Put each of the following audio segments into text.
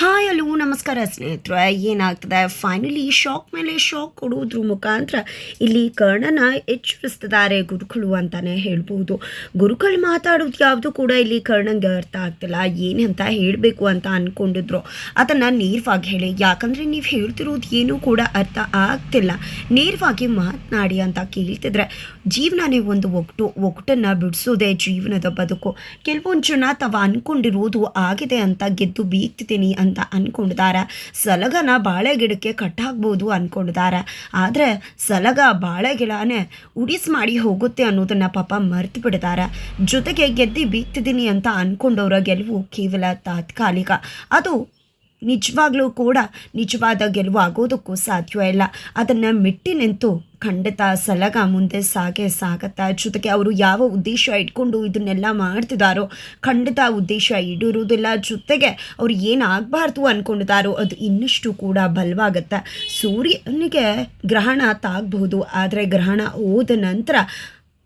Hi hello ನಮಸ್ಕಾರ ಸ್ನೇಹಿತರೆ. ಏನಾಗ್ತದೆ? ಫೈನಲಿ ಶಾಕ್ ಮೇಲೆ ಶಾಕ್ ಕೊಡುವುದ್ರ ಮುಖಾಂತರ ಇಲ್ಲಿ ಕರ್ಣನ ಎಚ್ಚರಿಸ್ತಿದ್ದಾರೆ ಗುರುಗಳು ಅಂತಾನೆ ಹೇಳ್ಬೋದು ಗುರುಗಳು ಮಾತಾಡೋದು ಯಾವುದು ಕೂಡ ಇಲ್ಲಿ ಕರ್ಣಂಗೆ ಅರ್ಥ ಆಗ್ತಿಲ್ಲ. ಏನಂತ ಹೇಳಬೇಕು ಅಂತ ಅಂದ್ಕೊಂಡಿದ್ರು ಅದನ್ನು ನೇರವಾಗಿ ಹೇಳಿ. ಯಾಕಂದರೆ ನೀವು ಹೇಳ್ತಿರೋದು ಏನೂ ಕೂಡ ಅರ್ಥ ಆಗ್ತಿಲ್ಲ. ನೇರವಾಗಿ ಮಾತನಾಡಿ ಅಂತ ಕೇಳ್ತಿದ್ರೆ, ಜೀವನನೇ ಒಂದು ಒಗ್ಟು, ಒಗ್ಟನ್ನು ಬಿಡಿಸೋದೇ ಜೀವನದ ಬದುಕು. ಕೆಲವೊಂದು ಜನ ತಾವು ಅಂದ್ಕೊಂಡಿರೋದು ಆಗಿದೆ ಅಂತ ಗೆದ್ದು ಬೀಗ್ತಿದ್ದೀನಿ ಅಂತ ಅನ್ಕೊಂಡಿದ್ದಾರೆ. ಸಲಗನ ಬಾಳೆ ಗಿಡಕ್ಕೆ ಕಟ್ಟಾಗ್ಬೋದು ಅನ್ಕೊಂಡಿದ್ದಾರೆ. ಆದರೆ ಸಲಗ ಬಾಳೆ ಗಿಡನೇ ಉಡಿಸ್ ಮಾಡಿ ಹೋಗುತ್ತೆ ಅನ್ನೋದನ್ನ ಪಾಪ ಮರ್ತು ಬಿಡ್ತಾರ. ಜೊತೆಗೆ ಗೆದ್ದಿ ಬೀಗ್ತಿದ್ದೀನಿ ಅಂತ ಅನ್ಕೊಂಡವರ ಗೆಲುವು ಕೇವಲ ತಾತ್ಕಾಲಿಕ. ಅದು ನಿಜವಾಗ್ಲೂ ಕೂಡ ನಿಜವಾದ ಗೆಲುವು ಆಗೋದಕ್ಕೂ ಸಾಧ್ಯ ಇಲ್ಲ. ಅದನ್ನು ಮೆಟ್ಟಿ ನಿಂತು ಖಂಡಿತ ಸಲಗ ಮುಂದೆ ಸಾಗೆ ಸಾಗತ್ತ ಜೊತೆಗೆ ಅವರು ಯಾವ ಉದ್ದೇಶ ಇಟ್ಕೊಂಡು ಇದನ್ನೆಲ್ಲ ಮಾಡ್ತಿದ್ದಾರೋ ಖಂಡಿತ ಉದ್ದೇಶ ಇಡಿರುವುದಿಲ್ಲ ಜೊತೆಗೆ ಅವ್ರು ಏನಾಗಬಾರ್ದು ಅಂದ್ಕೊಂಡಿದ್ದಾರೋ ಅದು ಇನ್ನಷ್ಟು ಕೂಡ ಬಲವಾಗತ್ತೆ. ಸೂರ್ಯನಿಗೆ ಗ್ರಹಣ ತಾಗಬಹುದು, ಆದರೆ ಗ್ರಹಣ ಹೋದ ನಂತರ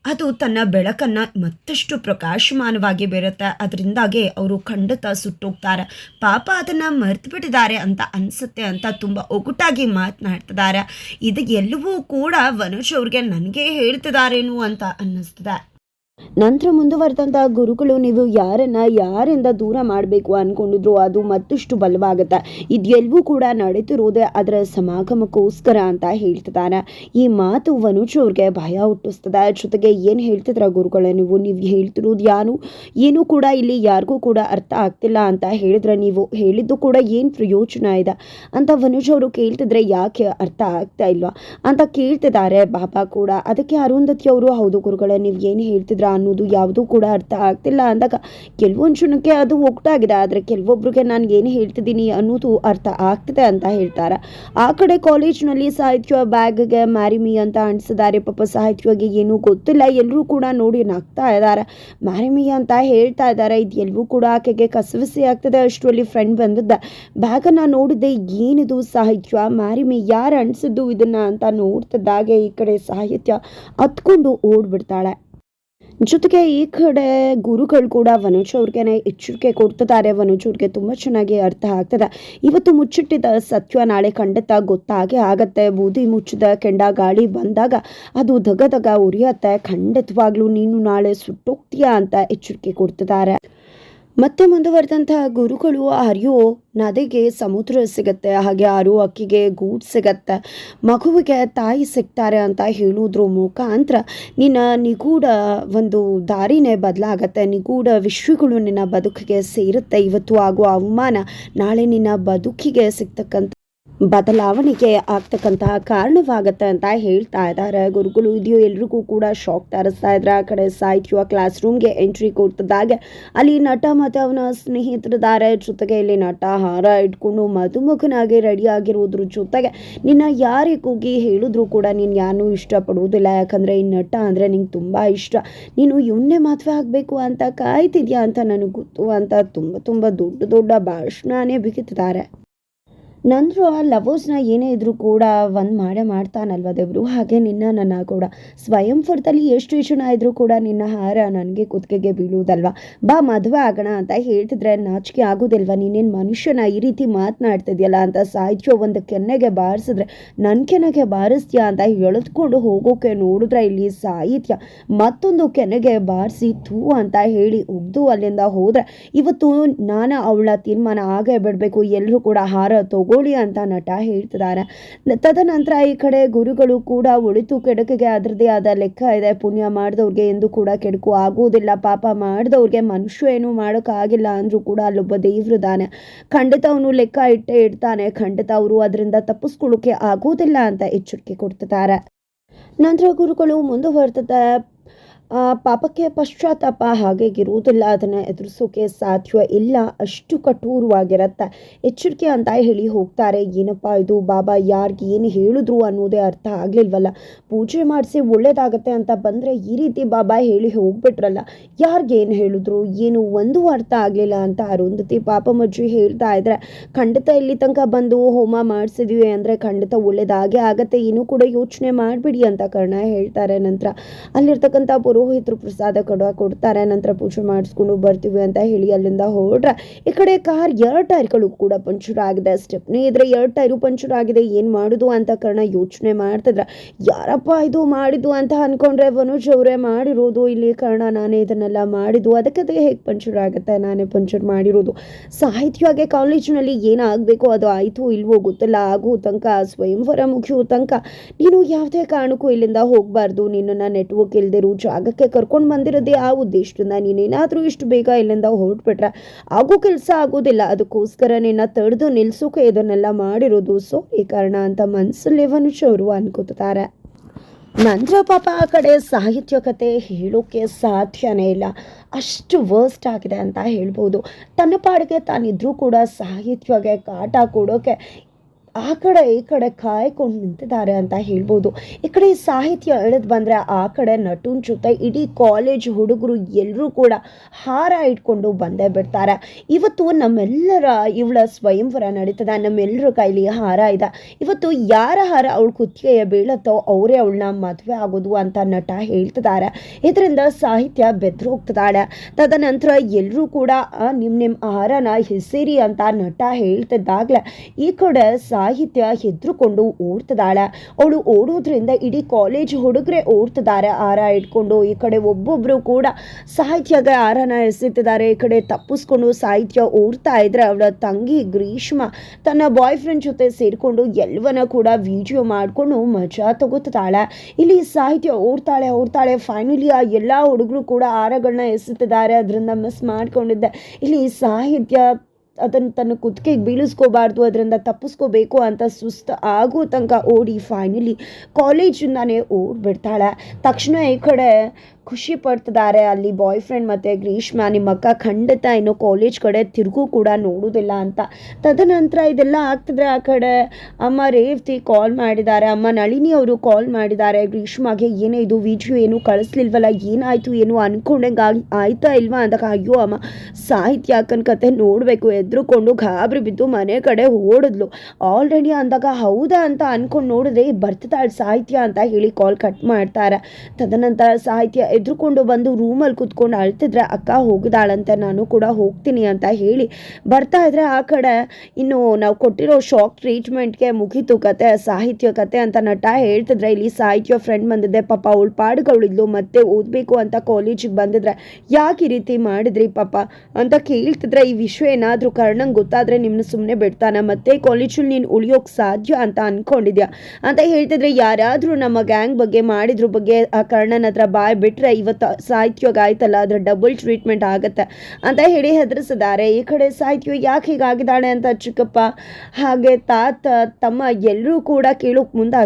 ಅದು ತನ್ನ ಬೆಳಕನ್ನು ಮತ್ತಷ್ಟು ಪ್ರಕಾಶಮಾನವಾಗಿ ಬೀರುತ್ತೆ ಅದರಿಂದಾಗಿ ಅವರು ಖಂಡಿತ ಸುಟ್ಟೋಗ್ತಾರೆ. ಪಾಪ ಅದನ್ನು ಮರೆತು ಬಿಟ್ಟಿದ್ದಾರೆ ಅಂತ ಅನಿಸುತ್ತೆ ಅಂತ ತುಂಬ ಒಗಟಾಗಿ ಮಾತನಾಡ್ತಿದ್ದಾರೆ. ಇದು ಎಲ್ಲವೂ ಕೂಡ ವನುಷ್ ಅವ್ರಿಗೆ ನನಗೆ ಹೇಳ್ತಿದ್ದಾರೇನು ಅಂತ ಅನ್ನಿಸ್ತದೆ. ನಂತರ ಮುಂದುವರೆದಂತಹ ಗುರುಗಳು, ನೀವು ಯಾರನ್ನ ಯಾರಿಂದ ದೂರ ಮಾಡಬೇಕು ಅನ್ಕೊಂಡಿದ್ರು ಅದು ಮತ್ತಷ್ಟು ಬಲವಾಗುತ್ತೆ. ಇದೆಲ್ಲವೂ ಕೂಡ ನಡೀತಿರೋದೇ ಅದರ ಸಮಾಗಮಕ್ಕೋಸ್ಕರ ಅಂತ ಹೇಳ್ತಿದ್ದಾರೆ ಈ ಮಾತು ವನುಜ್ ಅವ್ರಿಗೆ ಭಯ ಹುಟ್ಟಿಸ್ತದೆ. ಜೊತೆಗೆ ಏನು ಹೇಳ್ತಿದ್ರ ಗುರುಗಳೇ ನೀವು? ನೀವು ಹೇಳ್ತಿರೋದು ಯಾರು? ಏನೂ ಕೂಡ ಇಲ್ಲಿ ಯಾರಿಗೂ ಕೂಡ ಅರ್ಥ ಆಗ್ತಿಲ್ಲ ಅಂತ ಹೇಳಿದ್ರೆ ನೀವು ಹೇಳಿದ್ದು ಕೂಡ ಏನು ಪ್ರಯೋಜನ ಇದೆ ಅಂತ ವನುಜ್ ಅವರು ಕೇಳ್ತಿದ್ರೆ ಯಾಕೆ ಅರ್ಥ ಆಗ್ತಾ ಇಲ್ವಾ ಅಂತ ಕೇಳ್ತಿದ್ದಾರೆ ಬಾಬಾ ಕೂಡ. ಅದಕ್ಕೆ ಅರುಂಧತಿ ಅವರು, ಹೌದು ಗುರುಗಳೇ, ನೀವು ಏನು ಹೇಳ್ತಿದ್ರ ಅನ್ನೋದು ಯಾವುದೂ ಕೂಡ ಅರ್ಥ ಆಗ್ತಿಲ್ಲ ಅಂದಾಗ ಕೆಲವೊಂದು ಕ್ಷಣಕ್ಕೆ ಅದು ಒಗ್ಟಾಗಿದೆ. ಆದರೆ ಕೆಲವೊಬ್ಬರಿಗೆ ನಾನು ಏನು ಹೇಳ್ತಿದ್ದೀನಿ ಅನ್ನೋದು ಅರ್ಥ ಆಗ್ತಿದೆ ಅಂತ ಹೇಳ್ತಾರೆ. ಆ ಕಡೆ ಕಾಲೇಜ್ನಲ್ಲಿ ಸಾಹಿತ್ಯ ಬ್ಯಾಗ್ಗೆ ಮ್ಯಾರಿಮಿ ಅಂತ ಅನಿಸಿದ್ದಾರೆ. ಪಾಪ ಸಾಹಿತ್ಯವಾಗಿ ಏನೂ ಗೊತ್ತಿಲ್ಲ. ಎಲ್ಲರೂ ಕೂಡ ನೋಡಿ ನಗ್ತಾ ಇದ್ದಾರೆ ಮ್ಯಾರಿಮಿ ಅಂತ ಹೇಳ್ತಾ ಇದ್ದಾರೆ ಇದು ಎಲ್ಲವೂ ಕೂಡ ಆಕೆಗೆ ಕಸವಿಸಿ ಆಗ್ತದೆ. ಅಷ್ಟರಲ್ಲಿ ಫ್ರೆಂಡ್ ಬಂದಿದ್ದ ಬ್ಯಾಗನ್ನು ನೋಡಿದೆ ಏನಿದು ಸಾಹಿತ್ಯ? ಮ್ಯಾರಿಮಿ ಯಾರು ಅನಿಸಿದ್ದು ಇದನ್ನು? ಅಂತ ನೋಡ್ತಿದ್ದಾಗೆ ಈ ಕಡೆ ಸಾಹಿತ್ಯ ಹತ್ಕೊಂಡು ಓಡ್ಬಿಡ್ತಾಳೆ. ಜೊತೆಗೆ ಈ ಕಡೆ ಗುರುಗಳು ಕೂಡ ವನುಜ್ ಅವ್ರಿಗೆ ಎಚ್ಚರಿಕೆ ಕೊಡ್ತಿದ್ದಾರೆ. ವನುಜ್ ಅವ್ರಿಗೆ ತುಂಬ ಚೆನ್ನಾಗಿ ಅರ್ಥ ಆಗ್ತದೆ. ಇವತ್ತು ಮುಚ್ಚಿಟ್ಟಿದ ಸತ್ಯ ನಾಳೆ ಖಂಡಿತ ಗೊತ್ತಾಗೆ ಆಗತ್ತೆ. ಬೂದಿ ಮುಚ್ಚಿದ ಕೆಂಡ ಗಾಳಿ ಬಂದಾಗ ಅದು ಧಗ ಧಗ ಉರಿಯತ್ತೆ. ಖಂಡಿತವಾಗ್ಲೂ ನೀನು ನಾಳೆ ಸುಟ್ಟೋಗ್ತೀಯಾ ಅಂತ ಎಚ್ಚರಿಕೆ ಕೊಡ್ತಿದ್ದಾರೆ. ಮತ್ತೆ ಮುಂದುವರೆದಂತಹ ಗುರುಗಳು ಹರಿಯೋ ನದಿಗೆ ಸಮುದ್ರ ಸಿಗತ್ತೆ, ಹಾಗೆ ಆರು ಅಕ್ಕಿಗೆ ಗೂಡು ಸಿಗತ್ತೆ, ಮಗುವಿಗೆ ತಾಯಿ ಸಿಗ್ತಾರೆ ಅಂತ ಹೇಳೋದ್ರ ಮುಖಾಂತರ ನಿನ್ನ ನಿಗೂಢ ಒಂದು ದಾರಿನೇ ಬದಲಾಗತ್ತೆ, ನಿಗೂಢ ವಿಶ್ವಗಳು ನಿನ್ನ ಬದುಕಿಗೆ ಸೇರುತ್ತೆ, ಇವತ್ತು ಆಗುವ ಅವಮಾನ ನಾಳೆ ನಿನ್ನ ಬದುಕಿಗೆ ಸಿಗ್ತಕ್ಕಂಥ ಬದಲಾವಣೆಗೆ ಆಗ್ತಕ್ಕಂತಹ ಕಾರಣವಾಗತ್ತೆ ಅಂತ ಹೇಳ್ತಾ ಇದ್ದಾರೆ. ಗುರುಗಳು ಇದೆಯೋ ಎಲ್ರಿಗೂ ಕೂಡ ಶಾಕ್ ತರಿಸ್ತಾ ಇದ್ರೆ ಆ ಕಡೆ ಸಾಹಿತ್ಯ ಕ್ಲಾಸ್ ರೂಮ್ಗೆ ಎಂಟ್ರಿ ಕೊಡ್ತಿದ್ದಾಗೆ. ಅಲ್ಲಿ ನಟ ಮತ್ತು ಅವನ ಸ್ನೇಹಿತರಿದ್ದಾರೆ. ಜೊತೆಗೆ ಇಲ್ಲಿ ನಟ ಹಾರ ಇಟ್ಕೊಂಡು ಮಧುಮುಖನಾಗಿ ರೆಡಿ ಆಗಿರೋದ್ರ ಜೊತೆಗೆ ನಿನ್ನ ಯಾರೇ ಕೂಗಿ ಹೇಳಿದ್ರು ಕೂಡ ನೀನು ಯಾರೂ ಇಷ್ಟಪಡುವುದಿಲ್ಲ. ಯಾಕಂದರೆ ಈ ನಟ ಅಂದರೆ ನಿಂಗೆ ತುಂಬ ಇಷ್ಟ. ನೀನು ಇವನ್ನೇ ಮದುವೆ ಆಗಬೇಕು ಅಂತ ಕಾಯ್ತಿದ್ಯಾ ಅಂತ ನನಗೆ ಗೊತ್ತು ಅಂತ ತುಂಬ ತುಂಬ ದೊಡ್ಡ ದೊಡ್ಡ ಭಾಷಣನೇ ಬಿಗುತ್ತಿದ್ದಾರೆ ನಂತರ ಲವರ್ಸ್ನ ಏನೇ ಇದ್ರೂ ಕೂಡ ಒಂದು ಮಾಡೇ ಮಾಡ್ತಾನಲ್ವ ದೇವರು? ಹಾಗೆ ನಿನ್ನ ನನ್ನ ಕೂಡ. ಸ್ವಯಂ ಫುರ್ದಲ್ಲಿ ಎಷ್ಟು ಜನ ಇದ್ರೂ ಕೂಡ ನಿನ್ನ ಹಾರ ನನಗೆ ಕುತ್ತಿಗೆಗೆ ಬೀಳುವುದಲ್ವ? ಬಾ ಮದುವೆ ಆಗೋಣ ಅಂತ ಹೇಳ್ತಿದ್ರೆ ನಾಚಿಕೆ ಆಗೋದಿಲ್ವ? ನೀನೇನು ಮನುಷ್ಯನ ಈ ರೀತಿ ಮಾತನಾಡ್ತಿದ್ಯಲ್ಲ ಅಂತ ಸಾಹಿತ್ಯ ಒಂದು ಕೆನ್ನೆಗೆ ಬಾರಿಸಿದ್ರೆ ನನ್ನ ಕೆನ್ನೆಗೆ ಬಾರಿಸ್ತೀಯಾ ಅಂತ ಎಳೆದುಕೊಂಡು ಹೋಗೋಕೆ ನೋಡಿದ್ರೆ ಇಲ್ಲಿ ಸಾಹಿತ್ಯ ಮತ್ತೊಂದು ಕೆನ್ನೆಗೆ ಬಾರಿಸಿ ಥೂ ಅಂತ ಹೇಳಿ ಉಗ್ದು ಅಲ್ಲಿಂದ ಹೋದರೆ ಇವತ್ತು ನಾನು ಅವಳ ತೀರ್ಮಾನ ಆಗೇ ಬಿಡಬೇಕು. ಎಲ್ಲರೂ ಕೂಡ ಹಾರ ತಗೊಳ್ಳಿ ಅಂತ ನಟ ಹೇಳ್ತಿದ್ದಾರೆ. ತದನಂತರ ಈ ಕಡೆ ಗುರುಗಳು ಕೂಡ ಒಳಿತು ಕೆಡಕಿಗೆ ಅದರದೇ ಆದ ಲೆಕ್ಕ ಇದೆ. ಪುಣ್ಯ ಮಾಡಿದವ್ರಿಗೆ ಎಂದು ಕೂಡ ಕೆಡಕು ಆಗುವುದಿಲ್ಲ. ಪಾಪ ಮಾಡಿದವ್ರಿಗೆ ಮನುಷ್ಯ ಏನು ಮಾಡೋಕ್ಕಾಗಿಲ್ಲ ಅಂದರೂ ಕೂಡ ಅಲ್ಲೊಬ್ಬ ದೇವ್ರದಾನೆ ಖಂಡಿತ ಅವನು ಲೆಕ್ಕ ಇಟ್ಟೇ ಇಡ್ತಾನೆ ಖಂಡಿತ ಅವರು ಅದರಿಂದ ತಪ್ಪಿಸ್ಕೊಳ್ಳೋಕೆ ಆಗೋದಿಲ್ಲ ಅಂತ ಎಚ್ಚರಿಕೆ ಕೊಡ್ತಿದ್ದಾರೆ. ನಂತರ ಗುರುಗಳು ಮುಂದುವರ್ತದೆ ಆ, ಪಾಪಕ್ಕೆ ಪಶ್ಚಾತ್ತಾಪ ಹಾಗೆ ಇರುವುದಿಲ್ಲ ಅದನ್ನು ಎದುರಿಸೋಕೆ ಸಾಧ್ಯ ಇಲ್ಲ. ಅಷ್ಟು ಕಠೋರವಾಗಿರುತ್ತೆ. ಎಚ್ಚರಿಕೆ ಅಂತ ಹೇಳಿ ಹೋಗ್ತಾರೆ. ಏನಪ್ಪ ಇದು? ಬಾಬಾ ಯಾರಿಗೆ ಏನು ಹೇಳಿದ್ರು ಅನ್ನೋದೇ ಅರ್ಥ ಆಗಲಿಲ್ವಲ್ಲ? ಪೂಜೆ ಮಾಡಿಸಿ ಒಳ್ಳೇದಾಗತ್ತೆ ಅಂತ ಬಂದರೆ ಈ ರೀತಿ ಬಾಬಾ ಹೇಳಿ ಹೋಗ್ಬಿಟ್ರಲ್ಲ. ಯಾರಿಗೆ ಏನು ಹೇಳಿದ್ರು? ಏನು ಒಂದು ಅರ್ಥ ಆಗಲಿಲ್ಲ ಅಂತ ಅರುಂಧತಿ ಪಾಪ ಮಜ್ಜಿ ಹೇಳ್ತಾ ಇದ್ರೆ, ಖಂಡಿತ ಇಲ್ಲಿ ತನಕ ಬಂದು ಹೋಮ ಮಾಡಿಸಿದ್ವಿ ಅಂದರೆ ಖಂಡಿತ ಒಳ್ಳೇದಾಗೇ ಆಗತ್ತೆ. ಏನೂ ಕೂಡ ಯೋಚನೆ ಮಾಡಿಬಿಡಿ ಅಂತ ಕರ್ಣ ಹೇಳ್ತಾರೆ ನಂತರ. ಅಲ್ಲಿರ್ತಕ್ಕಂಥ ಪುರೋಹಿತ ಪುರೋಹಿತರು ಪ್ರಸಾದ ಕೊಡುವ ಕೊಡ್ತಾರೆ, ನಂತರ ಪೂಜೆ ಮಾಡಿಸ್ಕೊಂಡು ಬರ್ತೀವಿ ಅಂತ ಹೇಳಿ ಅಲ್ಲಿಂದ ಹೊರಟ್ರೆ ಈ ಕಡೆ ಕಾರ್ ಎರಡು ಟೈರ್ಗಳು ಕೂಡ ಪಂಚರ್ ಆಗಿದೆ. ಸ್ಟೆಪ್ನಿ ಇದ್ರೆ ಎರಡು ಟೈರು ಪಂಚರ್ ಆಗಿದೆ. ಏನು ಮಾಡೋದು ಅಂತ ಕಾರಣ ಯೋಚನೆ ಮಾಡ್ತಿದ್ರ. ಯಾರಪ್ಪ ಇದು ಮಾಡಿದ್ದು ಅಂತ ಅನ್ಕೊಂಡ್ರೆ ಮನೋಜ್ ಅವರೇ ಮಾಡಿರೋದು. ಇಲ್ಲಿ ಕಾರಣ ನಾನೇ ಇದನ್ನೆಲ್ಲ ಮಾಡಿದ್ದು. ಅದಕ್ಕೆ ಅದು ಹೇಗೆ ಪಂಚರ್ ಆಗುತ್ತೆ? ನಾನೇ ಪಂಚರ್ ಮಾಡಿರೋದು. ಸಾಹಿತ್ಯವಾಗಿ ಕಾಲೇಜಿನಲ್ಲಿ ಏನಾಗಬೇಕು ಅದು ಆಯಿತು ಇಲ್ವೋ ಗೊತ್ತಿಲ್ಲ. ಆಗೋ ತನಕ, ಸ್ವಯಂವರ ಮುಗಿಯೋ ತನಕ ನೀನು ಯಾವುದೇ ಕಾರಣಕ್ಕೂ ಇಲ್ಲಿಂದ ಹೋಗಬಾರ್ದು. ನಿನ್ನನ್ನು ನೆಟ್ವರ್ಕ್ ಇಲ್ದಿರೋ ಜಾಗಕ್ಕೆ ಕರ್ಕೊಂಡು ಬಂದಿರೋದೇ ಆ ಉದ್ದೇಶದಿಂದ. ನೀನೇನಾದರೂ ಇಷ್ಟು ಬೇಗ ಇಲ್ಲಿಂದ ಹೊರಟ್ಬಿಟ್ರೆ ಆಗೋ ಕೆಲಸ ಆಗೋದಿಲ್ಲ. ಅದಕ್ಕೋಸ್ಕರ ನಿನ್ನ ತಡೆದು ನಿಲ್ಸೋಕೆ ಇದನ್ನೆಲ್ಲ ಮಾಡಿರೋದು ಸೊ ಈ ಕಾರಣ ಅಂತ ಮನಸ್ಸಲ್ಲಿ ಮನುಷ್ಯ ಅವರು ಅನ್ಕೋತಾರೆ. ನಂತರ ಪಾಪ ಆ ಕಡೆ ಸಾಹಿತ್ಯ ಕತೆ ಹೇಳೋಕ್ಕೆ ಸಾಧ್ಯನೇ ಇಲ್ಲ. ಅಷ್ಟು ವರ್ಸ್ಟ್ ಆಗಿದೆ ಅಂತ ಹೇಳ್ಬೋದು. ತನ್ನ ಪಾಡಿಗೆ ತಾನಿದ್ರೂ ಕೂಡ ಸಾಹಿತ್ಯಗೆ ಕಾಟ ಕೊಡೋಕೆ ಆ ಕಡೆ, ಈ ಕಡೆ ಕಾಯ್ಕೊಂಡು ನಿಂತಿದ್ದಾರೆ ಅಂತ ಹೇಳ್ಬೋದು. ಈ ಕಡೆ ಸಾಹಿತ್ಯ ಎಳೆದು ಬಂದರೆ ಆ ಕಡೆ ನಟುನ್ ಜೊತೆ ಇಡೀ ಕಾಲೇಜ್ ಹುಡುಗರು ಎಲ್ಲರೂ ಕೂಡ ಹಾರ ಇಟ್ಕೊಂಡು ಬಂದೇ ಬಿಡ್ತಾರೆ. ಇವತ್ತು ನಮ್ಮೆಲ್ಲರ ಇವಳ ಸ್ವಯಂವರ ನಡೀತದ, ನಮ್ಮೆಲ್ಲರ ಕೈಲಿ ಹಾರ ಇದೆ. ಇವತ್ತು ಯಾರ ಹಾರ ಅವಳು ಕುತ್ತಿಗೆಯ ಬೀಳತ್ತೋ ಅವರೇ ಅವಳನ್ನ ಮದುವೆ ಆಗೋದು ಅಂತ ನಟ ಹೇಳ್ತಿದ್ದಾರೆ. ಇದರಿಂದ ಸಾಹಿತ್ಯ ಬೆದ್ರೋಗ್ತದಾಳೆ ತದನಂತರ ಎಲ್ಲರೂ ಕೂಡ ನಿಮ್ಮ ನಿಮ್ಮ ಹಾರನ ಹೆಸರಿ ಅಂತ ನಟ ಹೇಳ್ತಿದ್ದಾಗಲೇ ಈ ಕಡೆ ಸಾಹಿತ್ಯ ಹೆದ್ರುಕೊಂಡು ಓಡ್ತಿದ್ದಾಳೆ. ಅವಳು ಓಡೋದ್ರಿಂದ ಇಡೀ ಕಾಲೇಜ್ ಹುಡುಗರೆ ಓಡ್ತಿದ್ದಾರೆ. ಹಾರ ಇಟ್ಕೊಂಡು ಈ ಕಡೆ ಒಬ್ಬೊಬ್ಬರು ಕೂಡ ಸಾಹಿತ್ಯಗೆ ಹಾರನ ಎಸೆತಿದ್ದಾರೆ. ಈ ಕಡೆ ತಪ್ಪಿಸ್ಕೊಂಡು ಸಾಹಿತ್ಯ ಓಡ್ತಾ ಇದ್ರೆ ಅವಳ ತಂಗಿ ಗ್ರೀಷ್ಮ ತನ್ನ ಬಾಯ್ ಫ್ರೆಂಡ್ ಜೊತೆ ಸೇರಿಕೊಂಡು ಎಲ್ಲವನ್ನ ಕೂಡ ವಿಡಿಯೋ ಮಾಡಿಕೊಂಡು ಮಜಾ ತಗೋತಿದ್ದಾಳೆ. ಇಲ್ಲಿ ಸಾಹಿತ್ಯ ಓಡ್ತಾಳೆ ಓಡ್ತಾಳೆ. ಫೈನಲಿ ಆ ಎಲ್ಲ ಹುಡುಗರು ಕೂಡ ಹಾರಗಳನ್ನ ಎಸೆತಿದ್ದಾರೆ. ಅದರಿಂದ ಮಿಸ್ ಮಾಡ್ಕೊಂಡಿದ್ದೆ. ಇಲ್ಲಿ ಸಾಹಿತ್ಯ ಅದನ್ನು ತನ್ನ ಕುತ್ತಿಗೆಗೆ ಬೀಳಿಸ್ಕೋಬಾರ್ದು, ಅದರಿಂದ ತಪ್ಪಿಸ್ಕೋಬೇಕು ಅಂತ ಸುಸ್ತು ಆಗೋ ತನಕ ಓಡಿ ಫೈನಲಿ ಕಾಲೇಜಿಂದಾನೇ ಓಡ್ಬಿಡ್ತಾಳೆ. ತಕ್ಷಣ ಈ ಕಡೆ ಖುಷಿ ಪಡ್ತಿದ್ದಾರೆ ಅಲ್ಲಿ ಬಾಯ್ ಫ್ರೆಂಡ್ ಮತ್ತು ಗ್ರೀಷ್ಮಾ. ನಿಮ್ಮ ಅಕ್ಕ ಖಂಡಿತ ಇನ್ನು ಕಾಲೇಜ್ ಕಡೆ ತಿರುಗೂ ಕೂಡ ನೋಡೋದಿಲ್ಲ ಅಂತ. ತದನಂತರ ಇದೆಲ್ಲ ಆಗ್ತಿದ್ರೆ ಆ ಕಡೆ ಅಮ್ಮ ರೇವತಿ ಕಾಲ್ ಮಾಡಿದ್ದಾರೆ. ಅಮ್ಮ ನಳಿನಿ ಅವರು ಕಾಲ್ ಮಾಡಿದ್ದಾರೆ. ಗ್ರೀಷ್ಮಗೆ ಏನೇ ಇದು ವಿಡಿಯೋ ಏನು ಕಳಿಸ್ಲಿಲ್ವಲ್ಲ, ಏನಾಯಿತು, ಏನು ಅನ್ಕೊಂಡಂಗೆ ಆಗಿ, ಆಯ್ತಾ ಇಲ್ವಾ ಅಂದಾಗ ಅಯ್ಯೋ ಅಮ್ಮ, ಸಾಹಿತ್ಯ ಅಕ್ಕನ ಕತೆ ನೋಡಬೇಕು. ಎದ್ರುಕೊಂಡು ಗಾಬರಿ ಬಿದ್ದು ಮನೆ ಕಡೆ ಓಡಿದ್ಲು. ಆಲ್ರೆಡಿ ಅಂದಾಗ ಹೌದಾ ಅಂತ ಅಂದ್ಕೊಂಡು ನೋಡಿದ್ರೆ ಬರ್ತಿದ್ದಾಳೆ ಸಾಹಿತ್ಯ ಅಂತ ಹೇಳಿ ಕಾಲ್ ಕಟ್ ಮಾಡ್ತಾರೆ. ತದನಂತರ ಸಾಹಿತ್ಯ ಎದ್ರುಕೊಂಡು ಬಂದು ರೂಮಲ್ಲಿ ಕುತ್ಕೊಂಡು ಅಳ್ತಿದ್ರೆ ಅಕ್ಕ ಹೋಗಿದಾಳಂತೆ ನಾನು ಕೂಡ ಹೋಗ್ತೀನಿ ಅಂತ ಹೇಳಿ ಬರ್ತಾ ಇದ್ರೆ ಆ ಕಡೆ ಇನ್ನು ನಾವು ಕೊಟ್ಟಿರೋ ಶಾಕ್ ಟ್ರೀಟ್ಮೆಂಟ್ಗೆ ಮುಗಿತು ಕತೆ, ಸಾಹಿತ್ಯ ಕತೆ ಅಂತ ನಟ ಹೇಳ್ತಿದ್ರೆ ಇಲ್ಲಿ ಸಾಹಿತ್ಯ ಫ್ರೆಂಡ್ ಬಂದಿದ್ದೆ, ಪಾಪ ಅವಳು ಪಾಡುಗಳಿದ್ಲು ಮತ್ತೆ ಓದಬೇಕು ಅಂತ ಕಾಲೇಜಿಗೆ ಬಂದಿದ್ರೆ ಯಾಕೆ ಈ ರೀತಿ ಮಾಡಿದ್ರಿ ಪಾಪ ಅಂತ ಕೇಳ್ತಿದ್ರೆ ಈ ವಿಷಯ ಏನಾದರೂ ಕರ್ಣಂಗೆ ಗೊತ್ತಾದರೆ ನಿಮ್ಮನ್ನ ಸುಮ್ಮನೆ ಬಿಡ್ತಾನೆ, ಮತ್ತೆ ಕಾಲೇಜಲ್ಲಿ ನೀನು ಉಳಿಯೋಕೆ ಸಾಧ್ಯ ಅಂತ ಅಂದ್ಕೊಂಡಿದ್ಯಾ ಅಂತ ಹೇಳ್ತಿದ್ರೆ ಯಾರಾದರೂ ನಮ್ಮ ಗ್ಯಾಂಗ್ ಬಗ್ಗೆ ಮಾಡಿದ್ರ ಬಗ್ಗೆ ಆ ಕರ್ಣನ ಹತ್ರ ಬಾಯ್ ಬಿಟ್ರೆ ಇವತ್ತು ಸಾಹಿತ್ಯೋಗ ಆಯ್ತಲ್ಲ ಅದ್ರ ಡಬಲ್ ಟ್ರೀಟ್ಮೆಂಟ್ ಆಗುತ್ತೆ ಅಂತ ಹೇಳಿ ಹೆದರಿಸಿದ್ದಾರೆ. ಈ ಕಡೆ ಸಾಹಿತ್ಯೋ ಯಾಕೆ ಹೀಗಾಗಿದ್ದಾಳೆ ಅಂತ ಚಿಕ್ಕಪ್ಪ ಹಾಗೆ ತಾತ ತಮ್ಮ ಎಲ್ಲರೂ ಕೂಡ ಕೇಳೋಕೆ ಮುಂದೆ